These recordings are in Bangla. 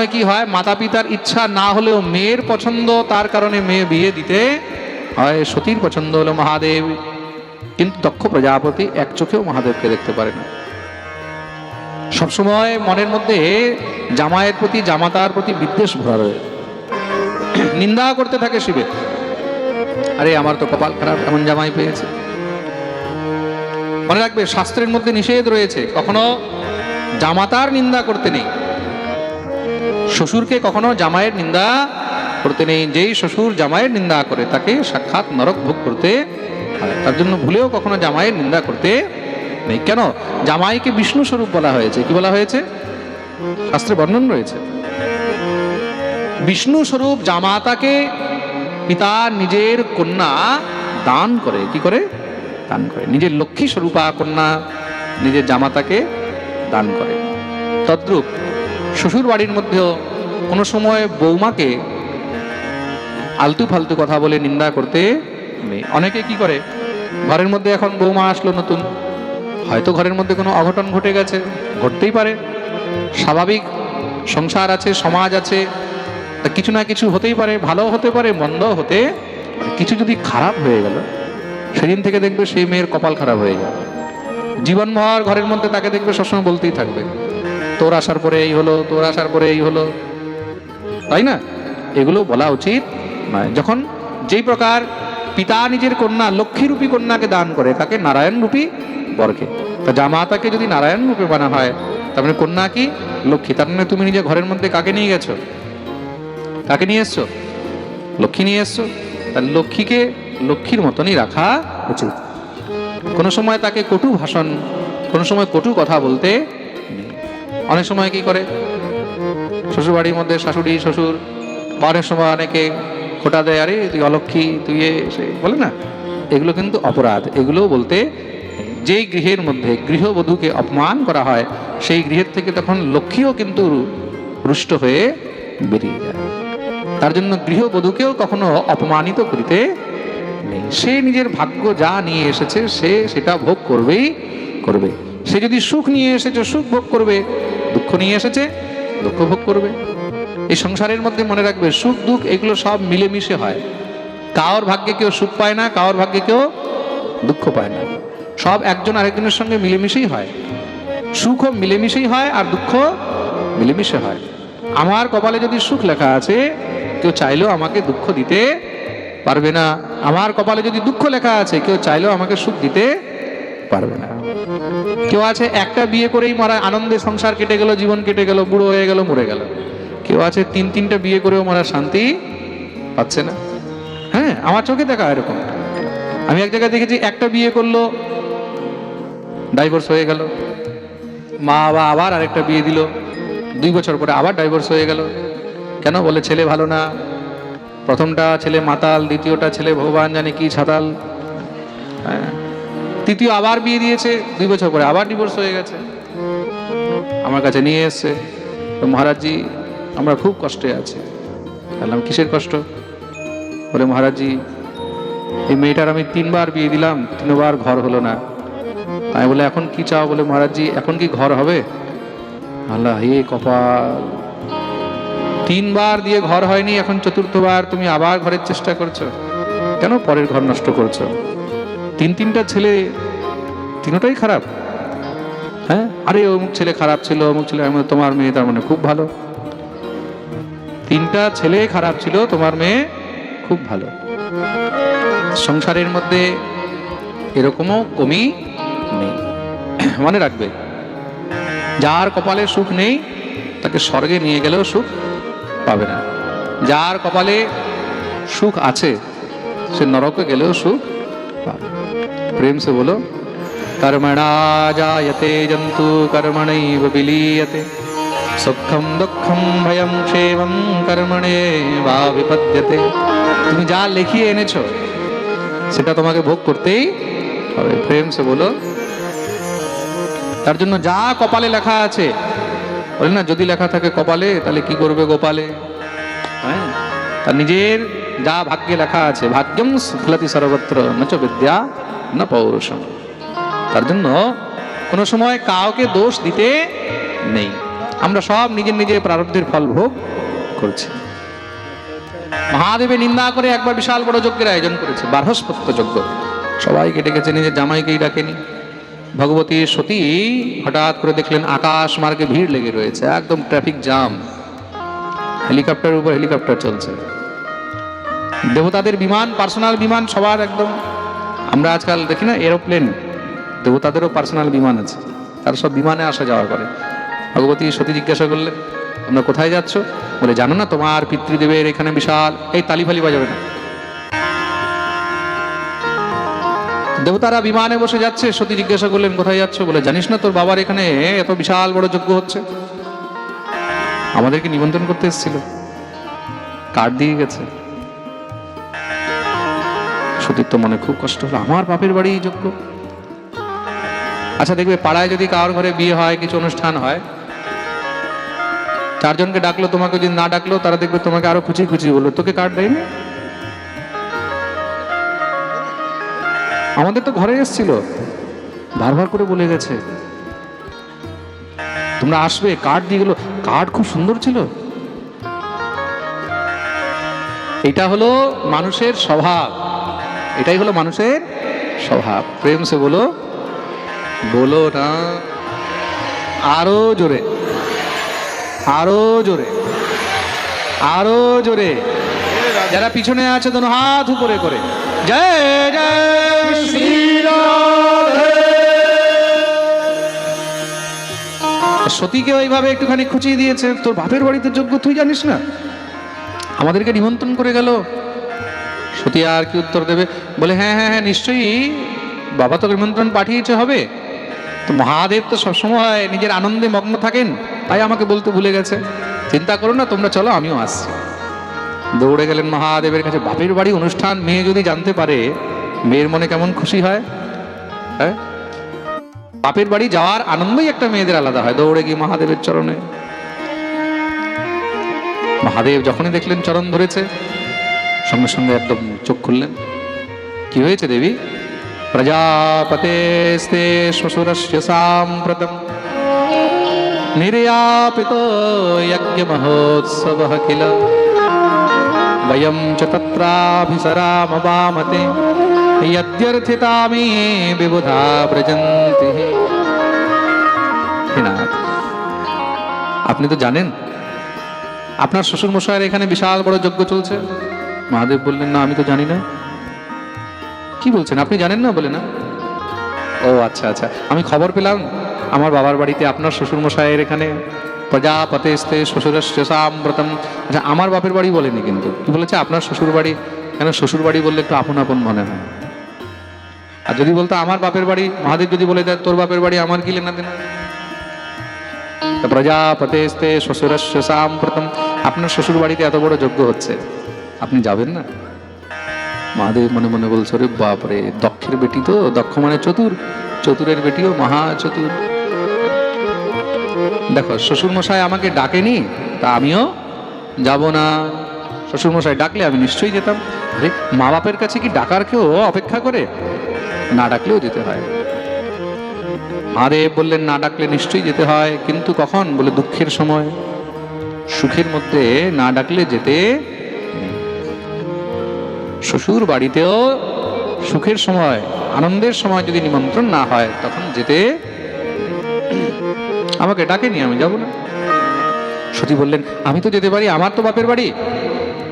সময় কি হয়? মাতা পিতার ইচ্ছা না হলেও মেয়ের পছন্দ, তার কারণে মেয়ে বিয়ে দিতে হয়। সতীর পছন্দ হলো মহাদেব। কিন্তু দক্ষ প্রজাপতি এক চোখেও মহাদেবকে দেখতে পারে না। সবসময় মনের মধ্যে জামাইয়ের প্রতি, জামাতার প্রতি বিদ্বেষ ভরা রয়েছে নিন্দা করতে থাকে শিবে আরে, আমার তো কপাল খারাপ, এমন জামাই পেয়েছে। মনে রাখবে, শাস্ত্রের মধ্যে নিষেধ রয়েছে, কখনো জামাতার নিন্দা করতে নেই। শ্বশুরকে কখনো জামাইয়ের নিন্দা করতে নেই। যেই শ্বশুর জামাইয়ের নিন্দা করে, তাকে সাক্ষাৎ নরক ভোগ করতে তার জন্য ভুলেও কখনো জামাইয়ের নিন্দা করতে নেই। কেন? জামাইকে বিষ্ণু স্বরূপ বলা হয়েছে। কি বলা হয়েছে? শাস্ত্রে বর্ণন রয়েছে। বিষ্ণু স্বরূপ জামাতাকে পিতা নিজের কন্যা দান করে। কি করে? দান করে। নিজের লক্ষ্মী স্বরূপা কন্যা নিজের জামাতাকে দান করে। তদ্রূপ শ্বশুর বাড়ির মধ্যেও কোনো সময় বৌমাকে আলতু ফালতু কথা বলে নিন্দা করতে নেই। অনেকে কি করে? ঘরের মধ্যে এখন বৌমা আসলো নতুন। হয়তো ঘরের মধ্যে কোনো অঘটন ঘটে গেছে, ঘটতেই পারে। স্বাভাবিক সংসার আছে, সমাজ আছে, তা কিছু না কিছু হতেই পারে ভালো হতে পারে মন্দ হতে কিছু যদি খারাপ হয়ে গেল, সেদিন থেকে দেখবে সেই মেয়ের কপাল খারাপ হয়ে গেল জীবনভর ঘরের মধ্যে তাকে দেখবে সবসময় বলতেই থাকবে। তোর আসার পরে এই হলো, তোর আসার পরে এই হলো। তাই না? এগুলো বলা উচিত। নয় যখন যেই প্রকার পিতা নিজের কন্যা, লক্ষ্মীরূপী কন্যাকে দান করে, তাকে নারায়ণ রূপী বরকে। তা জামাতাকে যদি নারায়ণ রূপে বানা হয়, তার মানে কন্যা কি? লক্ষ্মী। তার মানে তুমি নিজে ঘরের মধ্যে কাকে নিয়ে গেছো? কাকে নিয়ে এসছো? লক্ষ্মী নিয়ে এসছো? তার লক্ষ্মীকে লক্ষ্মীর মতনই রাখা উচিত। কোনো সময় তাকে কটু ভাষণ, কোনো সময় কটু কথা বলতে। অনেক সময় কি করে? শ্বশুর বাড়ির মধ্যে শাশুড়ি, শ্বশুর বা অনেক সময় অনেকে খোটা দেয়, আরে, তুই অলক্ষী, তুই সে, বলে না? এগুলো কিন্তু অপরাধ। এগুলো বলতে যেই গৃহের মধ্যে গৃহবধূকে অপমান করা হয়, সেই গৃহের থেকে তখন লক্ষ্মীও কিন্তু রুষ্ট হয়ে বেরিয়ে যায়। তার জন্য গৃহবধূকেও কখনো অপমানিত করিতে নেই। সে নিজের ভাগ্য যা নিয়ে এসেছে, সে সেটা ভোগ করবেই করবে সে যদি সুখ নিয়ে এসেছে সুখ ভোগ করবে, দুঃখ নিয়ে এসেছে, দুঃখ ভোগ করবে। এই সংসারের মধ্যে মনে রাখবে, সুখ, দুঃখ, এগুলো সব মিলেমিশে হয়। কার ভাগ্যে কেউ সুখ পায় না কার ভাগ্যে কেউ দুঃখ পায় না। সব একজন আরেকজনের সঙ্গে মিলেমিশেই হয়। সুখও মিলেমিশেই হয় আর দুঃখ মিলেমিশে হয়। আমার কপালে যদি সুখ লেখা আছে, কেউ চাইলেও আমাকে দুঃখ দিতে পারবে না। আমার কপালে যদি দুঃখ লেখা আছে, কেউ চাইলেও আমাকে সুখ দিতে পারবে না। কেউ আছে একটা বিয়ে করেই মারা, আনন্দে সংসার কেটে গেল, জীবন কেটে গেল, বুড়ো হয়ে গেল, মরে গেল। কেউ আছে তিন, তিনটা বিয়ে করেও মারা শান্তি পাচ্ছে না। হ্যাঁ আমার চোখে দেখা এরকম। আমি এক জায়গায় দেখেছি, একটা বিয়ে করল ডাইভোর্স হয়ে গেল। মা বাবা আবার আরেকটা বিয়ে দিল। দুই বছর পরে আবার ডাইভোর্স হয়ে গেল। কেন? বলে ছেলে ভালো না। প্রথমটা ছেলে মাতাল, দ্বিতীয়টা ছেলে ভগবান জানে কি ছাতাল হ্যাঁ। তৃতীয় আবার বিয়ে দিয়েছে, দুই বছর পরে আবার ডিভোর্স হয়ে গেছে। আমার কাছে নিয়ে এসছে। তো মহারাজজি, আমরা খুব কষ্টে আছি। বললাম কিসের কষ্ট? বলে, মহারাজজি, এই মেয়েটার আমি তিনবার বিয়ে দিলাম, তিনবার ঘর হলো না। আমি বলে, এখন কি চাও? বলে, মহারাজজি, এখন কি ঘর হবে? আল্লাহ হে কপাল। তিনবার দিয়ে ঘর হয়নি, এখন চতুর্থবার তুমি আবার ঘরের চেষ্টা করছ। কেন পরের ঘর নষ্ট করছ? তিন তিনটা ছেলে, তিনটাই খারাপ। হ্যাঁ? আরে, অমুক ছেলে খারাপ ছিল, অমুক ছেলে তোমার মেয়ে তার মানে খুব ভালো। তিনটা ছেলে খারাপ ছিল, তোমার মেয়ে খুব ভালো। সংসারের মধ্যে এরকমও কমই নেই। মনে রাখবে, যার কপালে সুখ নেই, তাকে স্বর্গে নিয়ে গেলেও সুখ পাবে না। যার কপালে সুখ আছে, সে নরকে গেলেও সুখ পাবে প্রেম সে বলো কর্মণা জায়তে জন্তু কর্মণৈব বিলীয়তে সুখম দুঃখম ভয়ম ক্ষেমম কর্মণে বা বিপদ্যতে তুমি যা লিখিয়ে এনেছো, সেটা তোমাকে ভোগ করতেই হবে। প্রেম সে বলো। তার জন্য যা কপালে লেখা আছে, বলে না, যদি লেখা থাকে কপালে, তাহলে কি করবে গোপালে? হ্যাঁ? তার নিজের যা ভাগ্যে লেখা আছে, ভাগ্যম স্ফুলতি সর্বত্র, নচ বিদ্যা না পৌরুষম। তার জন্য কোনো সময় কাউকে দোষ দিতে নেই। আমরা সব নিজের নিজের প্রারব্ধের ফল ভোগ করছি। মহাদেবে নিন্দা করে একবার বিশাল বড় যজ্ঞের আয়োজন করেছে, বার্হস্পত্য যজ্ঞ। সবাইকে ডেকেছে, নিজের জামাইকেই ডাকেনি। ভগবতী সতী হঠাৎ করে দেখলেন আকাশ মার্গে ভিড় লেগে রয়েছে, একদম ট্রাফিক জাম হেলিকপ্টারের উপর হেলিকপ্টার চলছে। দেবতাদের বিমান পার্সোনাল বিমান সবার একদম আমরা আজকাল দেখি না, এরোপ্লেন, দেবতাদেরও পার্সোনাল বিমান আছে। তারা সব বিমানে আসা যাওয়া করে। ভগবতী সতী জিজ্ঞাসা করলেন তোমরা কোথায় যাচ্ছ? বলে, জানো না, তোমার পিতৃদেবের এখানে বিশাল, এই তালি ফালি বাজাবে না? দেবতারা বিমানে বসে যাচ্ছে, সতী জিজ্ঞাসা করলেন, কোথায় যাচ্ছ? বলে, জানিস না, তোর বাবার এখানে এত বিশাল বড় যজ্ঞ হচ্ছে? আমাদেরকে নিমন্ত্রণ করতে এসেছিল। কার্ড দিয়ে গেছে। সতীর তো মনে খুব কষ্ট হলো। আমার বাপের বাড়ি যজ্ঞ আচ্ছা দেখবে পাড়ায় যদি কারোর ঘরে বিয়ে হয়, কিছু অনুষ্ঠান হয়, চারজনকে ডাকলো, তোমাকে যদি না ডাকলো, তারা দেখবে তোমাকে আরও খুচি খুচি বলল, তোকে কার্ড দেয়নি? আমাদের তো ঘরে এসেছিল। বারবার করে বলে গেছে। তোমরা আসবে, কার্ড দিয়ে গেলো। কার্ড খুব সুন্দর ছিল। এটা হলো মানুষের স্বভাব। এটাই হলো মানুষের স্বভাব। প্রেম সে বলো বলো না আরও জোরে আরও জোরে আরও জোরে। যারা পিছনে আছে দোনো হাত উপরে করে। জয় জয় সতীকে ওইভাবে একটুখানি খুঁচিয়ে দিয়েছে। তোর বাপের বাড়িতে যোগ্য তুই জানিস না? আমাদেরকে নিমন্ত্রণ করে গেল। সতী আর কি উত্তর দেবে? বলে হ্যাঁ হ্যাঁ হ্যাঁ নিশ্চয়ই। বাবা তো নিমন্ত্রণ পাঠিয়েছে হবে। তো মহাদেব তো সবসময় নিজের আনন্দে মগ্ন থাকেন, তাই আমাকে বলতে ভুলে গেছে। চিন্তা করো না, তোমরা চলো, আমিও আসছি। দৌড়ে গেলেন মহাদেবের কাছে। বাপের বাড়ি অনুষ্ঠান, মেয়ে যদি জানতে পারে, মেয়ের মনে কেমন খুশি হয়? হ্যাঁ? বাপের বাড়ি যাওয়ার আনন্দই একটা মেয়েদের আলাদা হয়। দৌড়ে গিয়ে মহাদেবের চরণে। মহাদেব যখনই দেখলেন চরণ ধরেছে সঙ্গে সঙ্গে একদম চোখ খুললেন কি হয়েছে দেবী প্রজাপতেস্তে শ্বশুরস্য সাম্প্রতম নির্যাপিত যজ্ঞ মহোৎসব কিল বয়ম চ তত্রাভিসরামবামতে यद्यर्थिता मे विबुधा ব্রজন্তি হে নাথ আপনি তো জানেন আপনার শ্বশুর মশাইয়ের এখানে বিশাল বড় যজ্ঞ চলছে মহাদেব বললেন, না, আমি তো জানি না। কি বলছেন? আপনি জানেন না? বলে, না। ও আচ্ছা আচ্ছা। আমি খবর পেলাম, আমার বাবার বাড়িতে আপনার শ্বশুর মশাইয়ের এখানে প্রজাপতেস্তে শ্বশুরস্য সাম্প্রতম আচ্ছা আমার বাপের বাড়ি বলেনি কিন্তু। কি বলেছে? আপনার শ্বশুর বাড়ি কেন শ্বশুর বাড়ি বললে একটু আপন আপন মনে হয়। আর যদি বলতো, আমার বাপের বাড়ি, মহাদেব যদি বলে দেয় তোর বাপের বাড়ি আমার কি লেনা দেনা তা প্রজাপতেস্তে শ্বশুরস্য সাম্প্রতম আপনার শ্বশুর বাড়িতে এত বড় যজ্ঞ হচ্ছে। আপনি যাবেন না? মহাদেব মনে মনে বলছে রে বাপরে, দক্ষের বেটি তো, দক্ষ মানে চতুর, চতুরের বেটিও মহা চতুর দেখো শ্বশুর মশাই আমাকে ডাকেনি, তা আমিও যাব না। শ্বশুর মশাই ডাকলে আমি নিশ্চয়ই যেতাম। আরে মা বাপের কাছে কি ডাকার কেউ অপেক্ষা করে? না ডাকলেও যেতে হয়। মহাদেব বললেন, না ডাকলে নিশ্চয়ই যেতে হয়, কিন্তু কখন? বলে, দুঃখের সময়। সুখের মধ্যে না ডাকলে যেতে। শ্বশুর বাড়িতেও সুখের সময়, আনন্দের সময় যদি নিমন্ত্রণ না হয়, তখন যেতে আমাকে ডাকে ডাকেনি, আমি যাব না। সতী বললেন, আমি তো যেতে পারি, আমার তো বাপের বাড়ি?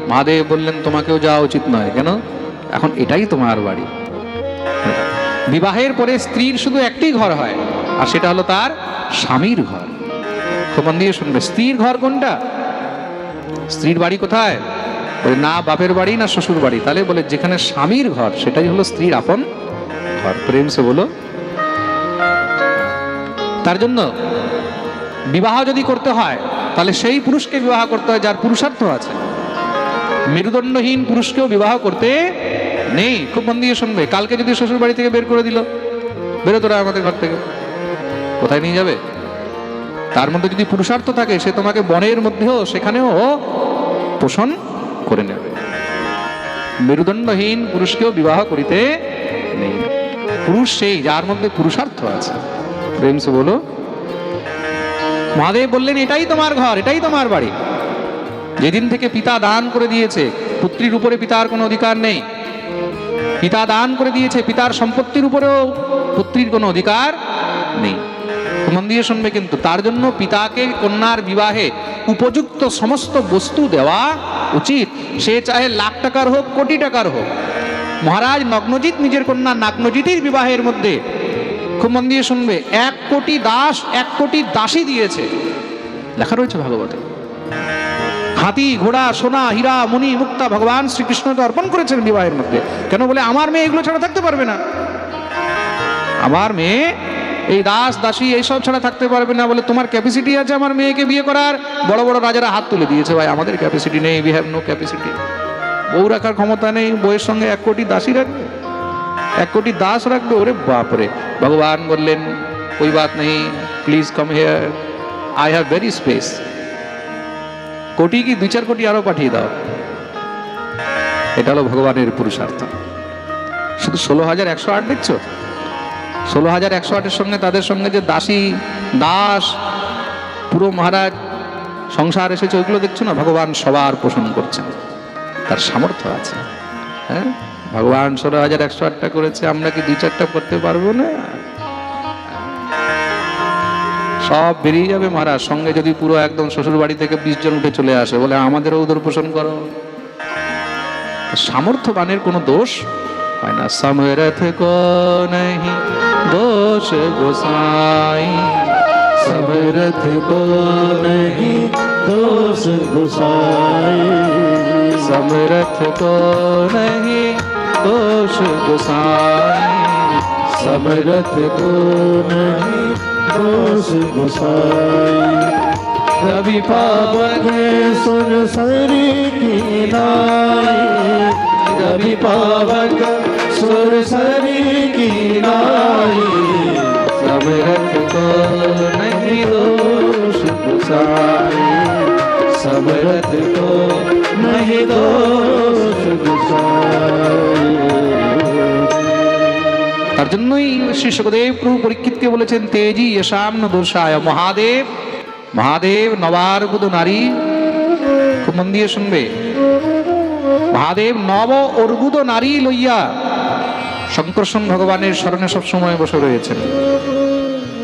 মহাদেব বললেন, তোমাকেও যাওয়া উচিত নয়, কেন? এখন এটাই তোমার বাড়ি। বিবাহের পরে স্ত্রীর শুধু একটি ঘর হয়, আর সেটা হলো তার স্বামীর ঘর। খুব মন দিয়ে শুনবে, স্ত্রীর ঘর কোনটা? স্ত্রীর বাড়ি কোথায়? না, বাপের বাড়ি না শ্বশুর বাড়ি? তাহলে বলে, যেখানে স্বামীর ঘর, সেটাই হলো স্ত্রীর আপন ঘর। প্রেম সে বলো। তার জন্য বিবাহ যদি করতে হয়, তাহলে সেই পুরুষকে বিবাহ করতে হয় যার পুরুষার্থ আছে। মেরুদণ্ডহীন পুরুষকেও বিবাহ করতে নেই। খুব মন দিয়ে শুনবে। কালকে যদি শ্বশুর বাড়ি থেকে বের করে দিল বেরো আমাদের ঘর থেকে। কোথায় নিয়ে যাবে? তার মধ্যে যদি পুরুষার্থ থাকে, সে তোমাকে বনের মধ্যেও, সেখানেও পোষণ করে নেবে। মেরুদণ্ডহীন পুরুষকেও বিবাহ করিতে নেই। পুরুষ সেই, যার মধ্যে পুরুষার্থ আছে। প্রেম সে বলো, মহাদেব বললেন, এটাই তোমার ঘর, এটাই তোমার বাড়ি। যেদিন থেকে পিতা দান করে দিয়েছে, পুত্রীর উপরে পিতার কোনো অধিকার নেই। পিতা দান করে দিয়েছে, পিতার সম্পত্তির উপরেও পুত্রীর কোনো অধিকার নেই। মন দিয়ে শুনবে কিন্তু, তার জন্য পিতাকে কন্যার বিবাহে উপযুক্ত সমস্ত বস্তু দেওয়া উচিত। সে চাহে লাখ টাকার হোক, কোটি টাকার হোক। মহারাজ নগ্নজিৎ নিজের কন্যা নাগ্নজিতির বিবাহের মধ্যে খুব মন দিয়ে শুনবে, এক কোটি দাস, এক কোটি দাসী দিয়েছে। লেখা রয়েছে ভাগবতে। হাতি, ঘোড়া, সোনা, হীরা, মুনি, মুক্তা ভগবান শ্রীকৃষ্ণকে অর্পণ করেছেন বিবাহের মধ্যে। কেন বলে, আমার মেয়ে এগুলো ছাড়া থাকতে পারবে না। আমার মেয়ে এই দাস, দাসী, এইসব ছাড়া থাকতে পারবে না বলে তোমার ক্যাপাসিটি আছে আমার মেয়েকে বিয়ে করার? বড় বড় রাজারা হাত তুলে দিয়েছে, ভাই, আমাদের ক্যাপাসিটি নেই উই হ্যাভ নো ক্যাপাসিটি বউ রাখার ক্ষমতা নেই, বউয়ের সঙ্গে এক কোটি দাসী রাখবে? এক কোটি দাস রাখবে? ওরে বাপরে। ভগবান বললেন ওই বাত নেই please come here I have very space কোটি কি, দুই চার কোটি আরও পাঠিয়ে দাও। এটা হলো ভগবানের পুরুষার্থ। শুধু ষোলো হাজার একশো আট দেখছ? ষোলো হাজার একশো আটের সঙ্গে তাদের সঙ্গে যে দাসী দাস, পুরো মহারাজ সংসার এসেছে, ওইগুলো দেখছ না? ভগবান সবার পোষণ করছেন তার সামর্থ্য আছে। হ্যাঁ? ভগবান ষোলো হাজার একশো আটটা করেছে, আমরা কি দুই চারটা করতে পারব না? সব বেরিয়ে যাবে মহারাজ। সঙ্গে যদি পুরো একদম শ্বশুর বাড়ি থেকে বিশ জন উঠে চলে আসে, বলে আমাদেরও উদর পোষণ করো। সামর্থ্যবানের কোনো দোষ मन समरथ को नहीं दोष गोसाई। समरथ को नहीं दोष गुसाई। समरथ को नहीं दोष गुसाई। समरथ को नहीं दोष गुसाई। रवि पावन सुन सरी की नाई। रवि पावन सुर सरी की नाई समरथ को नहीं दोष गोसाई समरथ को नहीं दोष गुसाई তার জন্যই শ্রী সুখদেব প্রভু পরীক্ষিতকে বলেছেন তেজি যশাম ন দোষায় মহাদেব মহাদেব নবার্বুদ নারী খুব মন দিয়ে শুনবে মহাদেব নব অর্বুদ নারী লইয়া শঙ্করসন ভগবানের স্মরণে সবসময় বসে রয়েছেন।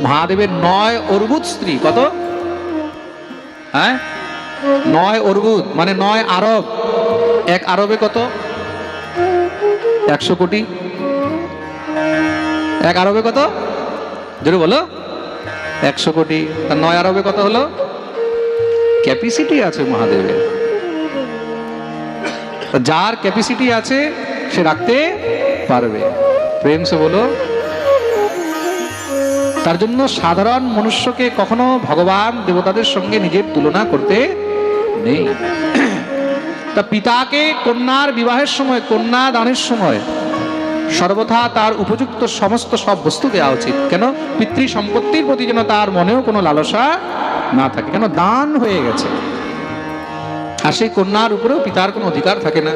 মহাদেবের নয় অর্বুদ স্ত্রী, কত? হ্যাঁ? নয় অর্বুদ মানে নয় আরব। এক আরবে কত? একশো কোটি। এক আরবে কত? জোরে বলো। একশো কোটি। তার নয় আরবে কত হলো? ক্যাপাসিটি আছে মহাদেবের। যার ক্যাপাসিটি আছে, সে রাখতে পারবে। প্রেম সে বলো। তার জন্য সাধারণ মনুষ্যকে কখনো ভগবান দেবতাদের সঙ্গে নিজের তুলনা করতে নেই। তা পিতাকে কন্যার বিবাহের সময়, কন্যা দানের সময় সর্বথা তার উপযুক্ত সমস্ত সব বস্তু দেওয়া উচিত। কেন? পিতৃ সম্পত্তির প্রতি যেন তার মনেও কোনো লালসা না থাকে। কেন? দান হয়ে গেছে। আর সেই কন্যার উপরেও পিতার কোনো অধিকার থাকে না।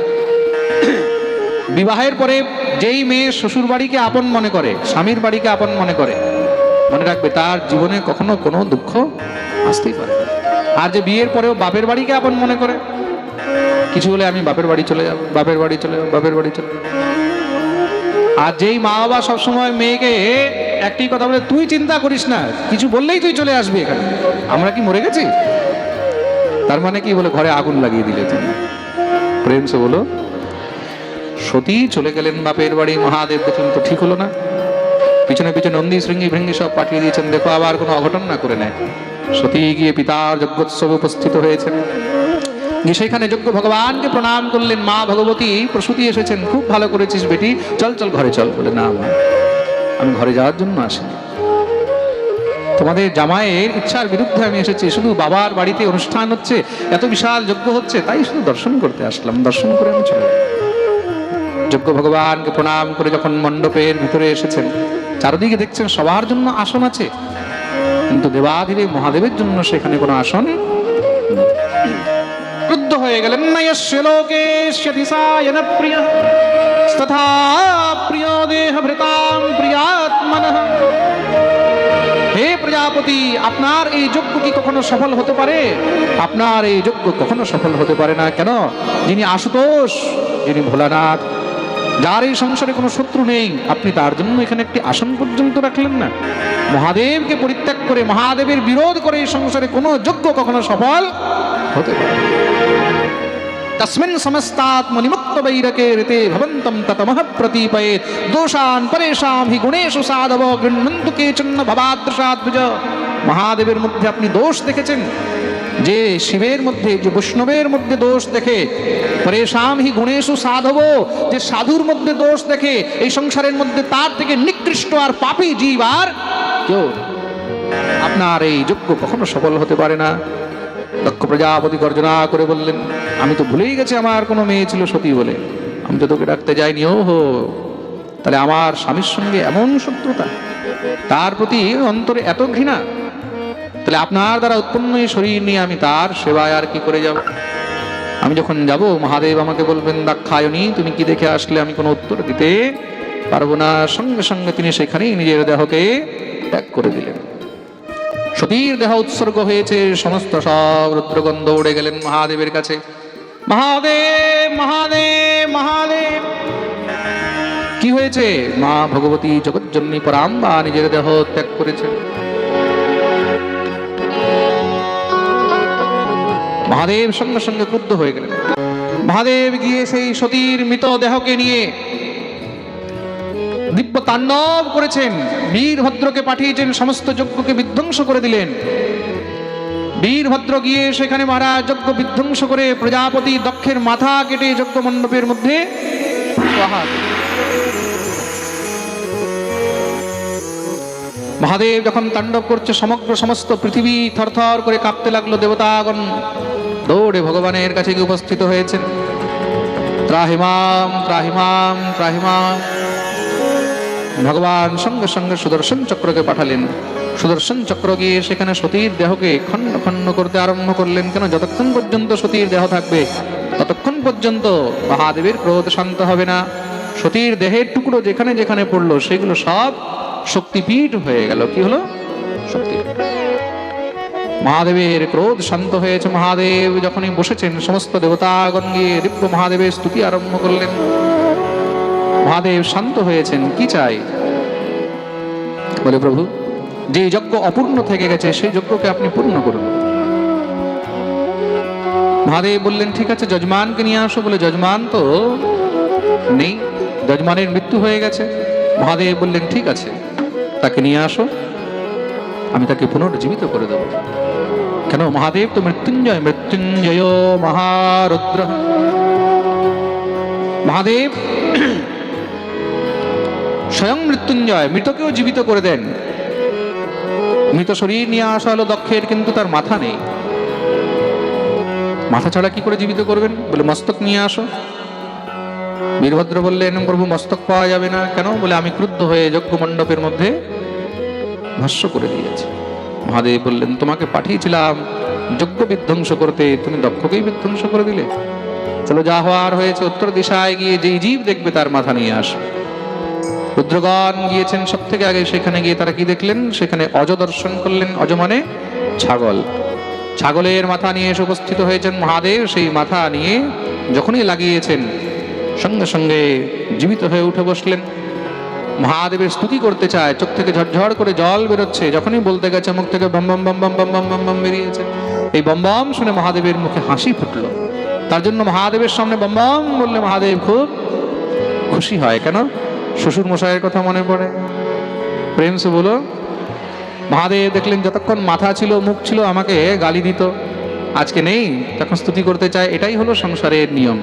বিবাহের পরে যেই মেয়ে শ্বশুর বাড়িকে আপন মনে করে, স্বামীর বাড়িকে আপন মনে করে, মনে রাখবে তার জীবনে কখনো কোনো দুঃখ আসতেই পারে আর যে বিয়ের পরেও বাপের বাড়িকে আপন মনে করে, কিছু হলে আমি বাপের বাড়ি চলে যাব, বাপের বাড়ি চলে যাব, বাপের বাড়ি চলে আর যেই মা বাবা সবসময় মেয়েকে একটি কথা বলে, তুই চিন্তা করিস না, কিছু বললেই তুই চলে আসবি এখানে। আমরা কি মরে গেছি? তার মানে কি বলে, ঘরে আগুন লাগিয়ে দিলে তুমি প্রেম সে বলো, সতী চলে গেলেন বাপের বাড়ি, মহাদেব দেখলেন তো ঠিক হলো না। পিছনে পিছনে নন্দী, শৃঙ্গি, ভৃঙ্গি সব পাঠিয়ে দিয়েছেন, দেখো আবার কোনো অঘটন না করে নেয়। সতী গিয়ে পিতার যজ্ঞোৎসবে উপস্থিত হয়েছেন। সেখানে যজ্ঞ ভগবানকে প্রণাম করলেন, মা ভগবতী, প্রসূতি এসেছেন, খুব ভালো করেছিস বেটি, চল চল, ঘরে চল বলে, না আমি ঘরে যাওয়ার জন্য আসিনি। তোমাদের জামাইয়ের ইচ্ছার বিরুদ্ধে আমি এসেছি। শুধু বাবার বাড়িতে অনুষ্ঠান হচ্ছে, এত বিশাল যজ্ঞ হচ্ছে, তাই শুধু দর্শন করতে আসলাম। দর্শন করে আমি চলে। যজ্ঞ ভগবানকে প্রণাম করে যখন মণ্ডপের ভিতরে এসেছেন, চারদিকে দেখছেন সবার জন্য আসন আছে, কিন্তু দেবাধিদেব মহাদেবের জন্য সেখানে কোনো আসন ক্রুদ্ধ হয়ে গেলেন লোকেশ্যতি সায়ন প্রিয়। তথা প্রিয় দেহ প্রিয়াত্মনঃ। হে প্রজাপতি, আপনার এই যজ্ঞ কি কখনো সফল হতে পারে? আপনার এই যজ্ঞ কখনো সফল হতে পারে না। কেন? যিনি আশুতোষ, যিনি ভোলানাথ, যার এই সংসারে কোনো শত্রু নেই, আপনি তার জন্য এখানে একটি আসন পর্যন্ত রাখলেন না। মহাদেবকে পরিত্যাগ করে, মহাদেবের বিরোধ করে এই সংসারে কোনো যজ্ঞ কখনো সফল হতে পারে তসমিন সমস্তাৎ মুনিমুক্ত বৈরকে ঋতে ভবন্তম ততমহ প্রতিপয়ে দোষান পরেশাম হি গুণেশু সাধব গৃহ্ণন্তু ভবাদৃশা দ্বিজ মহাদেবের মধ্যে আপনি দোষ দেখেছেন যে শিবের মধ্যে যে বৈষ্ণবের মধ্যে দোষ দেখে পরেশাম হি গুণেশু সাধব যে সাধুর মধ্যে দোষ দেখে এই সংসারের মধ্যে তার থেকে নিকৃষ্ট আর পাপী জীব আর কেউ আপনার এই যোগ্য কখনো সফল হতে পারে না। দক্ষ প্রজাপতি গর্জনা করে বললেন, আমি তো ভুলেই গেছি, আমার কোনো মেয়ে ছিল সতী বলে। আমি তো তোকে ডাকতে যাইনি ও হো তাহলে আমার স্বামীর সঙ্গে এমন শত্রুতা? তার প্রতি অন্তরে এত ঘৃণা? তাহলে আপনার দ্বারা উৎপন্ন এই শরীর নিয়ে আমি তার সেবায় আর কি করে যাব? আমি যখন যাব, মহাদেব আমাকে বলবেন দাক্ষায়নী তুমি কি দেখে আসলে আমি কোনো উত্তর দিতে পারব না? সঙ্গে সঙ্গে তিনি সেখানেই নিজের দেহকে ত্যাগ করে দিলেন। সতীর দেহ উৎসর্গ হয়েছে, সমস্ত সব রুদ্রগন্ধ উড়ে গেলেন মহাদেবের কাছে। মহাদেব মহাদেব মহাদেব! কি হয়েছে? মা ভগবতী জগৎজননী পরাম্বা নিজের দেহ ত্যাগ করেছেন। মহাদেব সঙ্গে সঙ্গে ক্রুদ্ধ হয়ে গেলেন। মহাদেব গিয়ে সেই সতীর মৃত দেহকে নিয়ে দিব্য তাণ্ডব করেছেন। বীরভদ্রকে পাঠিয়েছেন, সমস্ত যজ্ঞকে বিধ্বংস করে দিলেন। বীরভদ্র গিয়ে সেখানে মহারাজ যজ্ঞ বিধ্বংস করে প্রজাপতি দক্ষের মাথা কেটে যজ্ঞ মণ্ডপের মধ্যে মহাদেব যখন তাণ্ডব করছে, সমগ্র সমস্ত পৃথিবী থরথর করে কাঁপতে লাগল দেবতাগণ। দৌড়ে ভগবানের কাছে গিয়ে উপস্থিত হয়েছেন। ত্রাহিমাম ত্রাহিমাম ত্রাহিমাম। ভগবান সঙ্গে সঙ্গে সুদর্শন চক্রকে পাঠালেন। সুদর্শন চক্র গিয়ে সেখানে সতীর দেহকে খণ্ড খণ্ড করতে আরম্ভ করলেন। কেন? যতক্ষণ পর্যন্ত সতীর দেহ থাকবে, ততক্ষণ পর্যন্ত মহাদেবের ক্রোধ শান্ত হবে না। সতীর দেহের টুকরো যেখানে যেখানে পড়ল, সেগুলো সব শক্তিপীঠ হয়ে গেল। কি হলো? মহাদেবের ক্রোধ শান্ত হয়েছে। মহাদেব যখনই বসেছেন, সমস্ত দেবতাগণ গিয়ে দিব্য মহাদেবের স্তুতি আরম্ভ করলেন। মহাদেব শান্ত হয়েছেন, কি চাই? বলে প্রভু, যে যজ্ঞ অপূর্ণ থেকে গেছে, সেই যজ্ঞকে আপনি পূর্ণ করুন। মহাদেব বললেন, ঠিক আছে, যজমানকে নিয়ে আসো। বলে, যজমান তো নেই, যজমানের মৃত্যু হয়ে গেছে। মহাদেব বললেন, ঠিক আছে, তাকে নিয়ে আসো, আমি তাকে পুনর্জীবিত করে দেব। কেন, মহাদেব তো মৃত্যুঞ্জয় মৃত্যুঞ্জয় মহারুদ্র। মহাদেব স্বয়ং মৃত্যুঞ্জয়, মৃতকেও জীবিত করে দেন। মৃত শরীর নিয়ে আসা হলো দক্ষের, কিন্তু তার মাথা নেই। মাথা ছাড়া কি করে জীবিত করবেন? বলে, মস্তক নিয়ে আসো। বীরভদ্র বললেন প্রভু, মস্তক পাওয়া যাবে না কেন? বলে, আমি ক্রুদ্ধ হয়ে যজ্ঞ মণ্ডপের মধ্যে ভস্য করে দিয়েছি। মহাদেব বললেন, তোমাকে পাঠিয়েছিলাম যজ্ঞ বিধ্বংস করতে। তুমি দক্ষকেই বিধ্বংস করে দিলে। চলো, যা হওয়ার হয়েছে, উত্তর দিশায় গিয়ে যেই জীব দেখবে, তার মাথা নিয়ে আসো। রুদ্রগণ গিয়েছেন সব থেকে আগে, সেখানে গিয়ে তারা কি দেখলেন? সেখানে অজ দর্শন করলেন অজ মানে ছাগল। ছাগলের মাথা নিয়ে এসে উপস্থিত হয়েছেন মহাদেব। সেই মাথা নিয়ে যখনই লাগিয়েছেন, সঙ্গে সঙ্গে জীবিত হয়ে উঠে বসলেন। মহাদেবের স্তুতি করতে চায়, চোখ থেকে ঝরঝর করে জল বেরোচ্ছে। যখনই বলতে গেছে, মুখ থেকে bomb bomb bomb bomb bomb bomb bomb bomb বেরিয়েছে। এই বম বম শুনে মহাদেবের মুখে হাসি ফুটলো। তার জন্য মহাদেবের সামনে বম বম বললে মহাদেব খুব খুশি হয়। কেন? শ্বশুর মশাইয়ের কথা মনে পড়ে। প্রেম সে বলো মহাদেব, দেখলেন যতক্ষণ মাথা ছিল, মুখ ছিল, আমাকে গালি দিত। আজকে নেই, তখন স্তুতি করতে চায়, এটাই হলো সংসারের নিয়ম।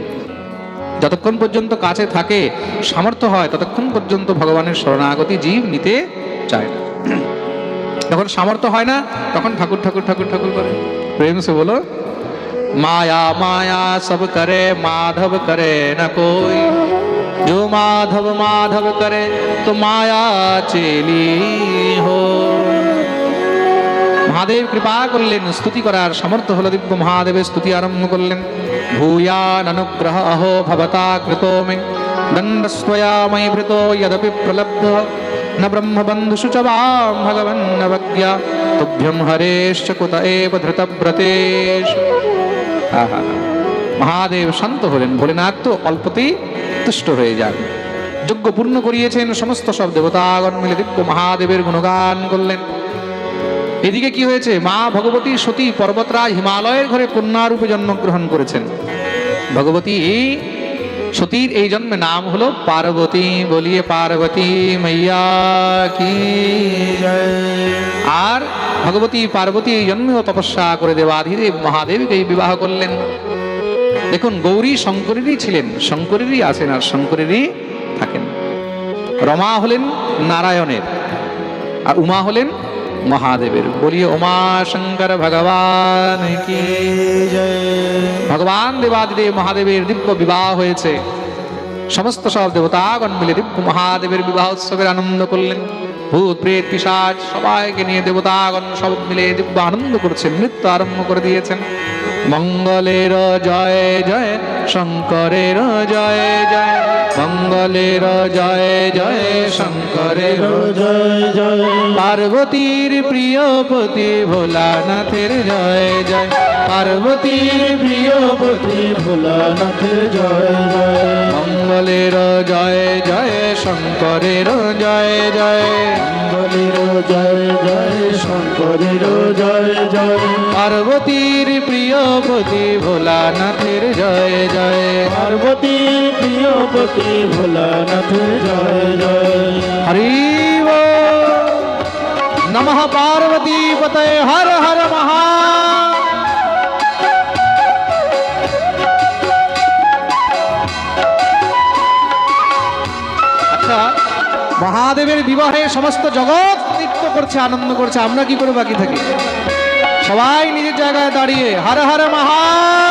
যতক্ষণ পর্যন্ত কাছে থাকে, সামর্থ্য হয়, ততক্ষণ পর্যন্ত ভগবানের শরণাগতি জীব নিতে চায় না। যখন সামর্থ্য হয় না, তখন ঠাকুর ঠাকুর ঠাকুর ঠাকুর করে। প্রেম সে বলো মায়া মায়া সব করে, মাধব করে না কই? जो माधव माधव करे तो माया चेली हो মহাদেব কৃপা করলেন স্তুতি করার সামর্থ্য হলো দিব্য মহাদেবের স্তুতি আরম্ভ করলেন ভূয়ান অনুগ্রহ অহো ভবতা কৃতো মে দণ্ডস্বয়া ময়ি ভৃতো যদপি প্রলব্ধ न ब्रह्मबन्धुषु च वां भगवन्नवज्ञा तुभ्यं हरेश्च कुत एव धृतव्रतेश আহা মহাদেব শান্ত হলেন। ভোলেনাথ তো অল্পতেই তুষ্ট হয়ে যান। যজ্ঞ পূর্ণ করিয়েছেন সমস্ত সব দেবতাগণ মিলে দিব্য মহাদেবের গুণগান করলেন। এদিকে কি হয়েছে? মা ভগবতী সতী পর্বতরাজ হিমালয়ের ঘরে কন্যারূপে জন্মগ্রহণ করেছেন। ভগবতী এই সতীর এই জন্মে নাম হলো পার্বতী বলিয়ে পার্বতী মাইয়া কি আর ভগবতী পার্বতী এই জন্মেও তপস্যা করে দেবাধিদেব মহাদেবকে বিবাহ করলেন। দেখুন, গৌরী শঙ্করেরই ছিলেন শঙ্করেরই আছেন আর শঙ্করেরই থাকেন। রমা হলেন নারায়ণের আর উমা হলেন মহাদেবের। বলি উমা শঙ্কর ভগবান কি ভগবান দেবাদিদেব মহাদেবের দিব্য বিবাহ হয়েছে। সমস্ত সব দেবতাগণ মিলে দিব্য মহাদেবের বিবাহ উৎসবের আনন্দ করলেন। ভূত, প্রেত পিসাচ সবাইকে নিয়ে দেবতাগণ সব মিলে দিব্য আনন্দ করছেন, নৃত্য আরম্ভ করে দিয়েছেন। মঙ্গলের জয় জয়, শঙ্করের জয় জয়। মঙ্গলের জয় জয়, শঙ্করের জয় জয়। পার্বতীর প্রিয়পতি ভোলানাথের জয় জয়। পার্বতীর প্রিয়পতি ভোলানাথের জয় জয়। মঙ্গলের জয় জয়, শঙ্করের জয় জয়। মঙ্গলের জয় জয়, শঙ্করের জয় জয়। পার্বতীর প্রিয়পতি ভোলানাথের জয় জয়। পার্বতী প্রিয়পতি ভোলানাথের জয় জয়। হরি নমঃ পার্বতী পতয়ে হর হর মহা। আচ্ছা মহাদেবের বিবাহে সমস্ত জগৎ নৃত্য করছে আনন্দ করছে আমরা কি করে বাকি থাকি? সবাই নিজের জায়গায় দাঁড়িয়ে হর হর মহা